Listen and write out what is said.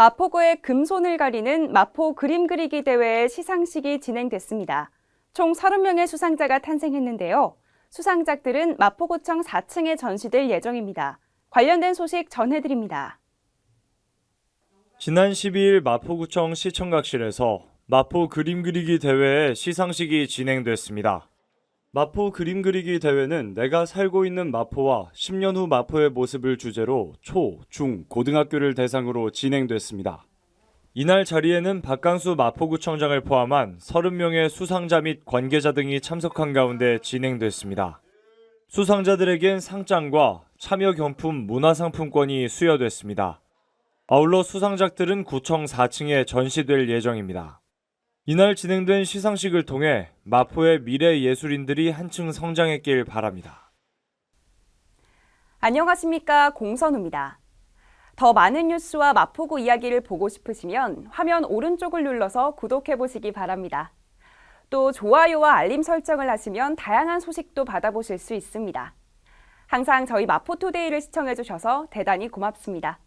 마포구의 금손을 가리는 마포 그림 그리기 대회의 시상식이 진행됐습니다. 총 30명의 수상자가 탄생했는데요. 수상작들은 마포구청 4층에 전시될 예정입니다. 관련된 소식 전해드립니다. 지난 12일 마포구청 시청각실에서 마포 그림 그리기 대회의 시상식이 진행됐습니다. 마포 그림 그리기 대회는 내가 살고 있는 마포와 10년 후 마포의 모습을 주제로 초, 중, 고등학교를 대상으로 진행됐습니다. 이날 자리에는 박강수 마포구청장을 포함한 30명의 수상자 및 관계자 등이 참석한 가운데 진행됐습니다. 수상자들에겐 상장과 참여 경품 문화상품권이 수여됐습니다. 아울러 수상작들은 구청 4층에 전시될 예정입니다. 이날 진행된 시상식을 통해 마포의 미래 예술인들이 한층 성장했길 바랍니다. 안녕하십니까. 공선우입니다. 더 많은 뉴스와 마포구 이야기를 보고 싶으시면 화면 오른쪽을 눌러서 구독해 보시기 바랍니다. 또 좋아요와 알림 설정을 하시면 다양한 소식도 받아보실 수 있습니다. 항상 저희 마포투데이를 시청해 주셔서 대단히 고맙습니다.